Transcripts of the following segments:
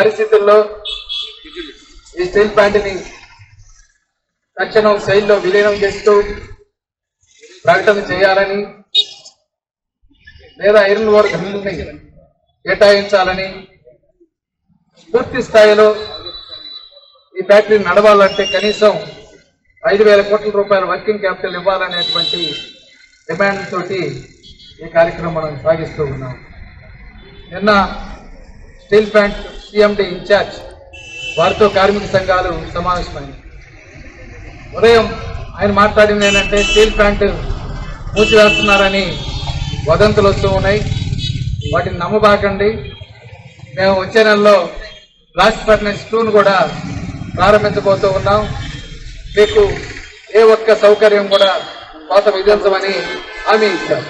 పరిస్థితుల్లో ఈ స్టీల్ ప్లాంట్ని తక్షణం శైలిలో విలీనం చేస్తూ ప్రకటన చేయాలని లేదా ఐరన్ వర్గాలని కేటాయించాలని పూర్తి స్థాయిలో ఈ ఫ్యాక్టరీ నడవాలంటే కనీసం ఐదు వేల కోట్ల రూపాయల వర్కింగ్ క్యాపిటల్ ఇవ్వాలనేటువంటి డిమాండ్ తోటి ఈ కార్యక్రమం మనం సాగిస్తూ ఉన్నాం. నిన్న స్టీల్ ప్లాంట్ సిఎండి ఇన్ఛార్జ్ వారితో కార్మిక సంఘాలు సమావేశమైంది. ఉదయం ఆయన మాట్లాడింది ఏంటంటే స్టీల్ ప్లాంట్ మూసివేస్తున్నారని వదంతులు వస్తూ ఉన్నాయి. వాటిని నమ్మబాకండి. మేము వచ్చే నెలలో బ్లాస్ట్ ఫర్నెస్ టూను కూడా ప్రారంభించబోతూ ఉన్నాం. మీకు ఏ ఒక్క సౌకర్యం కూడా కోత విధించమని హామీ ఇచ్చారు.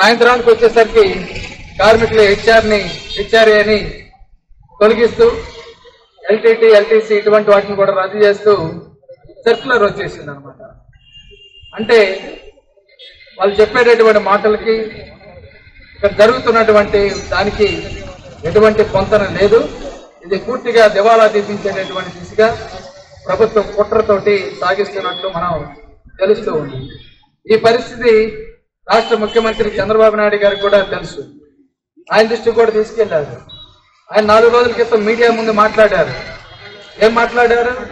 సాయంత్రానికి వచ్చేసరికి కార్మికులు హెచ్ఆర్ని హెచ్ఆర్ఏ అని తొలగిస్తూ ఎల్టీటీ ఎల్టీసీ ఇటువంటి వాటిని కూడా రద్దు చేస్తూ సర్క్యులర్ వచ్చేసింది అనమాట అంటే వాళ్ళు చెప్పేటటువంటి మాటలకి ఇక్కడ జరుగుతున్నటువంటి దానికి ఎటువంటి పొంతన లేదు. ఇది పూర్తిగా దివాలా తీపించేటటువంటి దిశగా ప్రభుత్వం కుట్రతోటి సాగిస్తున్నట్లు మనం తెలుస్తూ ఉంది ఈ పరిస్థితి రాష్ట్ర ముఖ్యమంత్రి చంద్రబాబు నాయుడు గారికి కూడా తెలుసు. ఆయన దృష్టికి కూడా తీసుకెళ్ళారు. ఆయన నాలుగు రోజుల క్రితం మీడియా ముందు మాట్లాడారు. ఏం మాట్లాడారు?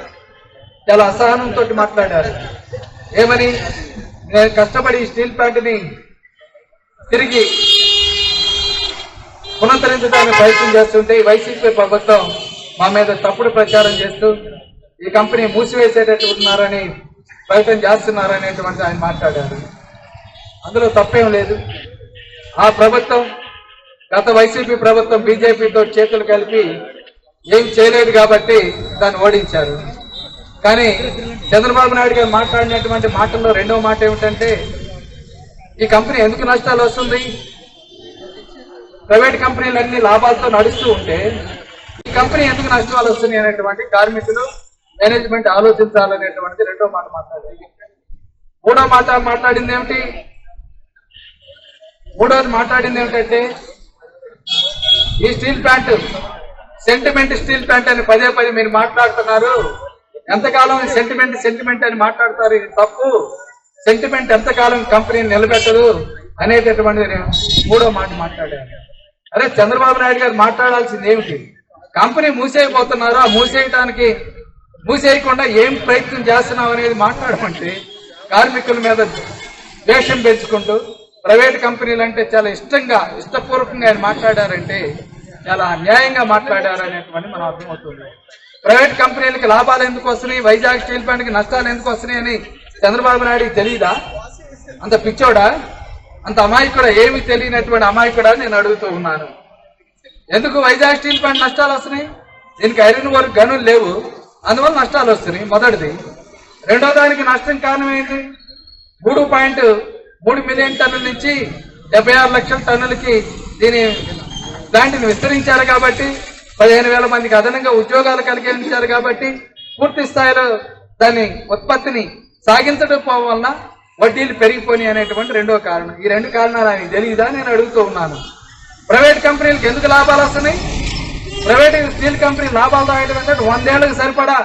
చాలా అసహనంతో మాట్లాడారు. ఏమని? నేను కష్టపడి స్టీల్ ప్లాంట్ని తిరిగి పునరుద్ధరించడానికి ప్రయత్నం చేస్తుంటే ఈ వైసీపీ ప్రభుత్వం మా మీద తప్పుడు ప్రచారం చేస్తూ ఈ కంపెనీ మూసివేసేటట్టు ఉన్నారని ప్రయత్నం చేస్తున్నారనేటువంటి ఆయన మాట్లాడారు. అందులో తప్పేం లేదు. ఆ ప్రభుత్వం గత వైసీపీ ప్రభుత్వం బీజేపీతో చేతులు కలిపి ఏం చేయలేదు కాబట్టి దాన్ని ఓడించారు. కానీ చంద్రబాబు నాయుడు గారు మాట్లాడినటువంటి మాటల్లో రెండవ మాట ఏమిటంటే ఈ కంపెనీ ఎందుకు నష్టాలు వస్తుంది? ప్రైవేట్ కంపెనీలు అన్ని లాభాలతో నడుస్తూ ఉంటే ఈ కంపెనీ ఎందుకు నష్టాలు వస్తున్నాయి అనేటువంటి కార్మికులు మేనేజ్మెంట్ ఆలోచించాలనేటువంటిది రెండో మాట మాట్లాడింది మూడో మాట మాట్లాడింది ఏమిటి? మూడోది మాట్లాడింది ఏమిటంటే ఈ steel plant sentiment steel plant అని పదే పదే మీరు మాట్లాడుతున్నారు. ఎంతకాలం సెంటిమెంట్ సెంటిమెంట్ అని మాట్లాడతారు? ఇది తప్పు. సెంటిమెంట్ ఎంతకాలం కంపెనీని నిలబెట్టదు అనేటటువంటి మూడో మాట మాట్లాడాను అరే చంద్రబాబు నాయుడు గారు మాట్లాడాల్సింది ఏమిటి? కంపెనీ మూసేయబోతున్నారు? ఆ మూసేయటానికి మూసేయకుండా ఏం ప్రయత్నం చేస్తున్నాం అనేది మాట్లాడమంటే కార్మికుల మీద ద్వేషం పెంచుకుంటూ ప్రైవేట్ కంపెనీలు అంటే చాలా ఇష్టంగా ఇష్టపూర్వకంగా ఆయన మాట్లాడారంటే చాలా అన్యాయంగా మాట్లాడారు అనేటువంటి మనం అర్థమవుతుంది ప్రైవేట్ కంపెనీలకి లాభాలు ఎందుకు వస్తున్నాయి? వైజాగ్ స్టీల్ ప్లాంట్కి నష్టాలు ఎందుకు వస్తున్నాయి అని చంద్రబాబు నాయుడుకి తెలియదా అంత పిచ్చోడా? అంత అమాయకుడా? ఏమి తెలియనటువంటి అమాయకుడా నేను అడుగుతూ ఉన్నాను. ఎందుకు వైజాగ్ స్టీల్ ప్లాంట్ నష్టాలు వస్తున్నాయి? దీనికి ఐరన్ వర్క్ గనులు లేవు. అందువల్ల నష్టాలు వస్తున్నాయి. మొదటిది. రెండో దానికి నష్టం కారణం ఏంటి? మూడు పాయింట్ మూడు మిలియన్ టన్నుల నుంచి డెబ్బై ఆరు లక్షల టన్నులకి దీని ప్లాంట్ని విస్తరించారు కాబట్టి పదిహేను వేల మందికి అదనంగా ఉద్యోగాలు కలిగించారు కాబట్టి పూర్తి స్థాయిలో దాని ఉత్పత్తిని సాగించడం వలన వడ్డీలు పెరిగిపోయినాయి అనేటువంటి రెండో కారణం. ఈ రెండు కారణాలు ఆయన తెలియదా నేను అడుగుతూ ఉన్నాను. ప్రైవేట్ కంపెనీలకు ఎందుకు లాభాలు వస్తున్నాయి? ప్రైవేట్ స్టీల్ కంపెనీ లాభాలు రాయడం అంటే వందేళ్ళకు సరిపడా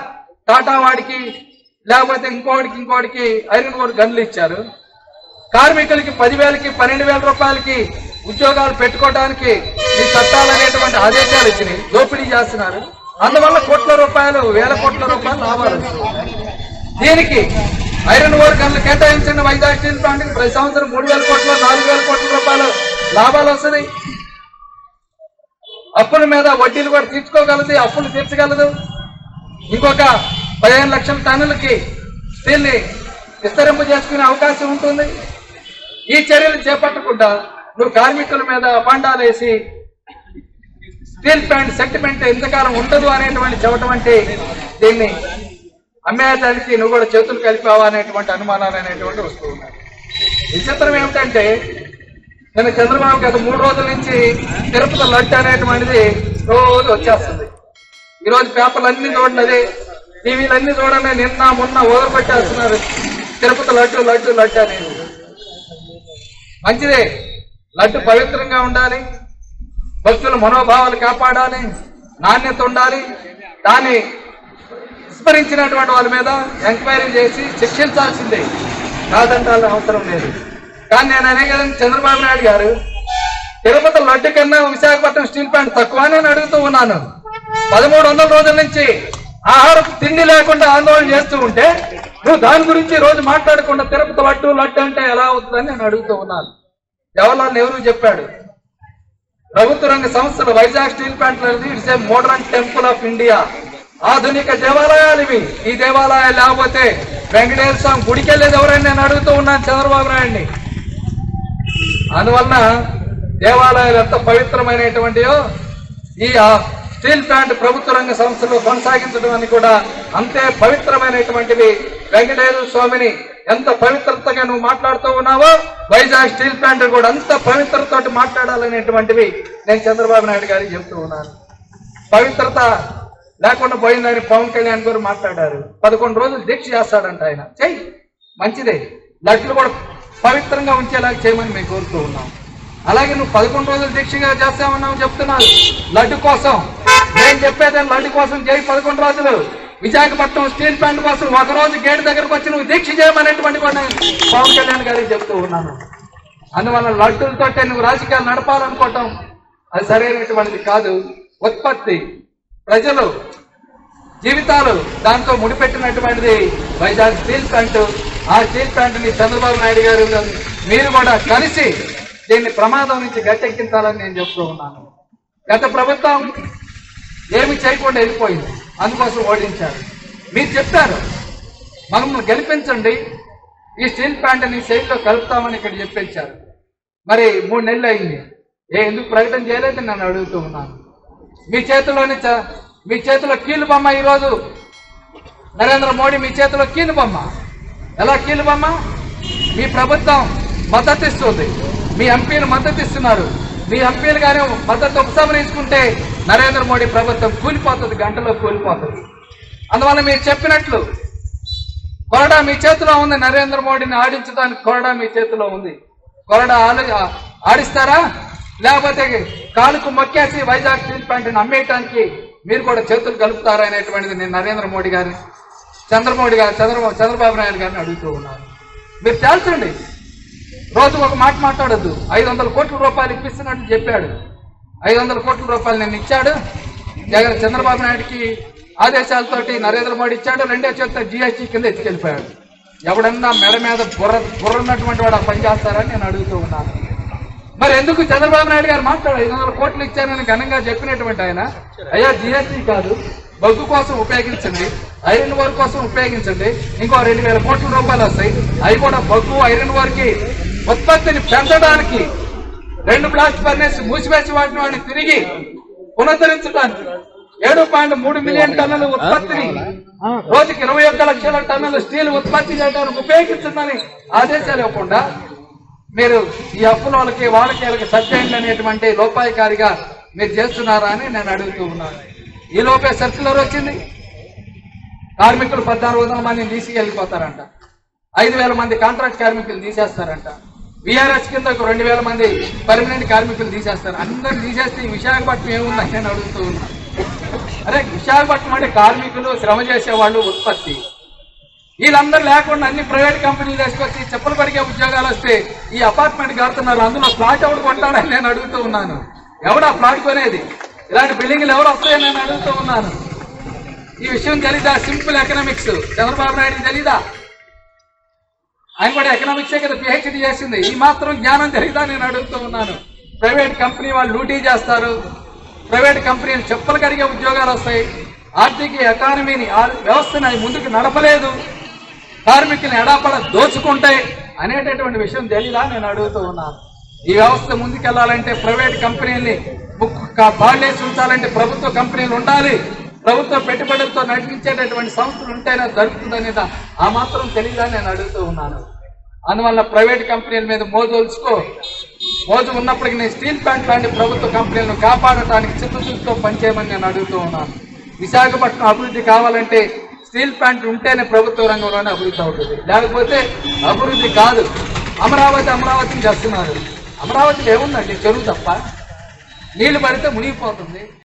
టాటా వాడికి లేకపోతే ఇంకోటికి ఇంకోటికి ఐరన్ ఓర్ గన్లు ఇచ్చారు. కార్మికులకి పదివేలకి పన్నెండు వేల రూపాయలకి ఉద్యోగాలు పెట్టుకోవడానికి ఈ చట్టాలు అనేటువంటి ఆదేశాలు ఇచ్చినాయి. దోపిడీ చేస్తున్నారు. అందువల్ల కోట్ల రూపాయలు వేల కోట్ల రూపాయలు లాభాలు దీనికి ఐరన్ ఓర్ గన్లు కేటాయించిన వైజాగ్ స్టీల్ ప్లాంట్కి. ప్రతి సంవత్సరం మూడు వేల కోట్ల నాలుగు వేల కోట్ల రూపాయలు లాభాలు వస్తున్నాయి. అప్పుల మీద వడ్డీలు కూడా తీర్చుకోగలదు అప్పులు తీర్చగలదు. ఇంకొక పదిహేను లక్షల టన్నులకి స్టీల్ని విస్తరింపు చేసుకునే అవకాశం ఉంటుంది. ఈ చర్యలు చేపట్టకుండా నువ్వు కార్మికుల మీద అపాండాలు వేసి స్టీల్ ప్లాంట్ సెంటిమెంట్ ఎంతకాలం ఉండదు అనేటువంటి చెప్పటం అంటే దీన్ని అమ్మేదానికి నువ్వు కూడా చేతులు కలిపావా అనేటువంటి అనుమానాలు అనేటువంటి వస్తూ ఉన్నాయి. విచిత్రం ఏమిటంటే నేను చంద్రబాబు గత మూడు రోజుల నుంచి తిరుపతి లడ్డు అనేటువంటిది రోజు వచ్చేస్తుంది. ఈరోజు పేపర్లు అన్ని చూడండి అదే టీవీలు అన్ని చూడండి నిన్న మొన్న వదిలిపెట్టేస్తున్నారు. తిరుపతి లడ్డు లడ్డు లడ్డు అనేది. మంచిదే. లడ్డు పవిత్రంగా ఉండాలి. భక్తుల మనోభావాలు కాపాడాలి. నాణ్యత ఉండాలి. దాన్ని విస్మరించినటువంటి వాళ్ళ మీద ఎంక్వైరీ చేసి శిక్షించాల్సిందే. కాదంటాల అవసరం లేదు. కానీ నేను అనే చంద్రబాబు నాయుడు గారు తిరుపతి లడ్డు కన్నా విశాఖపట్నం స్టీల్ ప్లాంట్ తక్కువ నేను అడుగుతూ ఉన్నాను. పదమూడు వందల రోజుల నుంచి ఆహారం తిండి లేకుండా ఆందోళన చేస్తూ ఉంటే నువ్వు దాని గురించి రోజు మాట్లాడకుండా తిరుపతి లడ్డు లడ్డు అంటే ఎలా అవుతుందని నేను అడుగుతూ ఉన్నాను. జవహర్లాల్ నెహ్రూ చెప్పాడు ప్రభుత్వ రంగ సంస్థలు Vizag steel plant it's a modern temple of India. ఆధునిక దేవాలయాలు ఇవి. ఈ దేవాలయాలు లేకపోతే వెంకటేశ్వర స్వామి గుడికి వెళ్ళేది ఎవరైనా నేను అడుగుతూ ఉన్నాను చంద్రబాబు నాయుడిని. అందువలన దేవాలయాలు ఎంత పవిత్రమైనటువంటియో ఈ స్టీల్ ప్లాంట్ ప్రభుత్వ రంగ సంస్థలు కొనసాగించడం అని కూడా అంతే పవిత్రమైనటువంటివి వెంకటేశ్వర స్వామిని ఎంత పవిత్రతగా నువ్వు మాట్లాడుతూ ఉన్నావో వైజాగ్ స్టీల్ ప్లాంట్ కూడా అంత పవిత్రతతో మాట్లాడాలనేటువంటివి నేను చంద్రబాబు నాయుడు గారికి చెప్తూ ఉన్నాను. పవిత్రత లేకుండా పోయిందని పవన్ కళ్యాణ్ గారు మాట్లాడారు. పదకొండు రోజులు దీక్ష చేస్తాడంట ఆయన. చెయ్యి. మంచిదే. లడ్లు కూడా పవిత్రంగా ఉంచేలాగా చేయమని మేము కోరుతూ ఉన్నాం. అలాగే నువ్వు పదకొండు రోజులు దీక్షగా చేస్తామన్నావు చెప్తున్నావు లడ్డు కోసం. నేను చెప్పేదాన్ని లడ్డు కోసం చేయి పదకొండు రోజులు. విశాఖపట్నం స్టీల్ ప్లాంట్ కోసం ఒక రోజు గేట్ దగ్గరకు వచ్చి నువ్వు దీక్ష చేయమనేటువంటి పవన్ కళ్యాణ్ గారికి చెప్తూ ఉన్నాను. అందువల్ల లడ్డులతో నువ్వు రాజకీయాలు నడపాలనుకోవటం అది సరైనటువంటిది కాదు. ఉత్పత్తి ప్రజలు జీవితాలు దాంతో ముడిపెట్టినటువంటిది వైజాగ్ స్టీల్ ప్లాంట్. ఆ స్టీల్ ప్లాంట్ని చంద్రబాబు నాయుడు గారు మీరు కూడా కలిసి దీన్ని ప్రమాదం నుంచి గట్టెక్కించాలని నేను చెప్తూ ఉన్నాను. గత ప్రభుత్వం ఏమి చేయకుండా వెళ్ళిపోయింది. అందుకోసం ఓడించారు. మీరు చెప్పారు మమ్మల్ని గెలిపించండి ఈ స్టీల్ ప్లాంట్ని శైలిలో కలుపుతామని ఇక్కడ చెప్పించారు. మరి మూడు నెలలు అయింది. ఏ ఎందుకు ప్రకటన చేయలేదని నన్ను అడుగుతూ ఉన్నాను. మీ చేతిలోని చ- మీ చేతిలో కీలు బొమ్మ ఈరోజు? నరేంద్ర మోడీ మీ చేతిలో కీలు బొమ్మ? ఎలా కీలు బొమ్మ? మీ ప్రభుత్వం మద్దతు ఇస్తుంది. మీ ఎంపీలు మద్దతు ఇస్తున్నారు. మీ ఎంపీలు కానీ మద్దతు ఉపసంహరించుకుంటే నరేంద్ర మోడీ ప్రభుత్వం కూలిపోతుంది గంటలో కూలిపోతుంది. అందువల్ల మీరు చెప్పినట్లు కొరడా మీ చేతిలో ఉంది నరేంద్ర మోడీని ఆడించడానికి కొరడా మీ చేతిలో ఉంది. కొరడా ఆడిస్తారా? లేకపోతే కాలుకు మొక్కేసి వైజాగ్ స్టీల్ ప్లాంట్ని అమ్మేయటానికి మీరు కూడా చేతులు కలుపుతారా అనేటువంటిది నేను నరేంద్ర మోడీ గారిని చంద్రమోడి గారు చంద్రబాబు చంద్రబాబు నాయుడు గారిని అడుగుతూ ఉన్నాను. మీరు తేల్చండి. రోజు ఒక మాట మాట్లాడొద్దు. ఐదు వందల కోట్ల రూపాయలు ఇప్పిస్తున్నట్టు చెప్పాడు. ఐదు వందల కోట్ల రూపాయలు నేను ఇచ్చాడు. జగన్ చంద్రబాబు నాయుడికి ఆదేశాలతోటి నరేంద్ర మోడీ ఇచ్చాడు. రెండో చేత జిఎస్టీ కింద ఎత్తుకెళ్ళిపోయాడు. ఎవడన్నా మెడ మీద బుర్ర బుర్ర ఉన్నటువంటి వాడు ఆ పని చేస్తారని నేను అడుగుతూ ఉన్నాను. మరి ఎందుకు చంద్రబాబు నాయుడు గారు మాట్లాడు ఐదు వందల కోట్లు ఇచ్చానని ఘనంగా చెప్పినటువంటి ఆయన అయ్యా జిఎస్టీ కాదు బగ్గు కోసం ఉపయోగించండి ఐరన్ వర్క్ కోసం ఉపయోగించండి ఇంకో రెండు వేల కోట్ల రూపాయలు వస్తాయి. అవి కూడా బగ్గు ఐరన్ వర్క్ ఉత్పత్తిని పెంచడానికి రెండు బ్లాస్ట్ ఫర్నేస్ మూసివేసి వాటిని వాడిని తిరిగి పునరుద్ధరించడానికి ఏడు పాయింట్ మూడు మిలియన్ టన్నుల ఉత్పత్తిని రోజుకి ఇరవై ఒక్క లక్షల టన్నుల స్టీల్ ఉత్పత్తి చేయడానికి ఉపయోగించిందని ఆదేశాలు ఇవ్వకుండా మీరు ఈ అప్పుల వాళ్ళకి వాళ్ళకి వాళ్ళకి సబ్జెక్ట్ అనేటువంటి లోపాయికారిగా మీరు చేస్తున్నారా అని నేను అడుగుతూ ఉన్నాను. ఈ లోపే సర్క్యులర్ వచ్చింది. కార్మికులు పద్నాలుగు వందల మంది తీసుకెళ్ళిపోతారంట ఐదు వేల మంది కాంట్రాక్ట్ కార్మికులు తీసేస్తారంట. బీఆర్ఎస్ కింద ఒక రెండు వేల మంది పర్మనెంట్ కార్మికులు తీసేస్తారు. అందరు తీసేస్తే ఈ విశాఖపట్నం ఏముందని నేను అడుగుతూ ఉన్నా. అరే విశాఖపట్నం అంటే కార్మికులు శ్రమ చేసేవాళ్ళు ఉత్పత్తి. వీళ్ళందరూ లేకుండా అన్ని ప్రైవేట్ కంపెనీలు తీసుకొచ్చి చెప్పులు పడిగే ఉద్యోగాలు వస్తే ఈ అపార్ట్మెంట్ కడుతున్నారు. అందులో ఫ్లాట్ ఎవడు కొంటాడని నేను అడుగుతూ ఉన్నాను. ఎవడా ఫ్లాట్ కొనేది? ఇలాంటి బిల్డింగ్లు ఎవరు వస్తాయని నేను అడుగుతూ ఉన్నాను. ఈ విషయం తెలీదా? Simple economics. చంద్రబాబు నాయుడు తెలీదా? ఆయన కూడా ఎకనామిక్సే కదా పిహెచ్డి చేసింది. ఈ మాత్రం జ్ఞానం తెలీదా నేను అడుగుతూ ఉన్నాను. ప్రైవేట్ కంపెనీ వాళ్ళు లూటీ చేస్తారు. ప్రైవేట్ కంపెనీలు చెప్పులు కడిగే ఉద్యోగాలు వస్తాయి. ఆర్థిక ఎకానమీని ఆ వ్యవస్థని అది ముందుకు నడపలేదు. కార్మికులను ఎడాపడ దోచుకుంటాయి అనేటటువంటి విషయం తెలియదా నేను అడుగుతూ ఉన్నాను. ఈ వ్యవస్థ ముందుకెళ్ళాలంటే ప్రైవేట్ కంపెనీల్ని బాడేసి ఉంచాలంటే ప్రభుత్వ కంపెనీలు ఉండాలి. ప్రభుత్వ పెట్టుబడులతో నడిపించేటటువంటి సంస్థలు ఉంటేనే జరుగుతుందనేది ఆ మాత్రం తెలియదా నేను అడుగుతూ ఉన్నాను. అందువల్ల ప్రైవేట్ కంపెనీల మీద మోజోల్చుకో. మోజు ఉన్నప్పటికీ నేను స్టీల్ ప్లాంట్ లాంటి ప్రభుత్వ కంపెనీలను కాపాడటానికి చిత్తశుద్ధితో పనిచేయమని నేను అడుగుతూ ఉన్నాను. విశాఖపట్నం అభివృద్ధి కావాలంటే స్టీల్ ప్లాంట్ ఉంటేనే ప్రభుత్వ రంగంలోనే అభివృద్ధి అవుతుంది. లేకపోతే అభివృద్ధి కాదు. అమరావతి అమరావతిని చేస్తున్నారు. అమరావతిలో ఏముందండి? చెరువు తప్ప. నీళ్ళు పడితే మునిగిపోతుంది.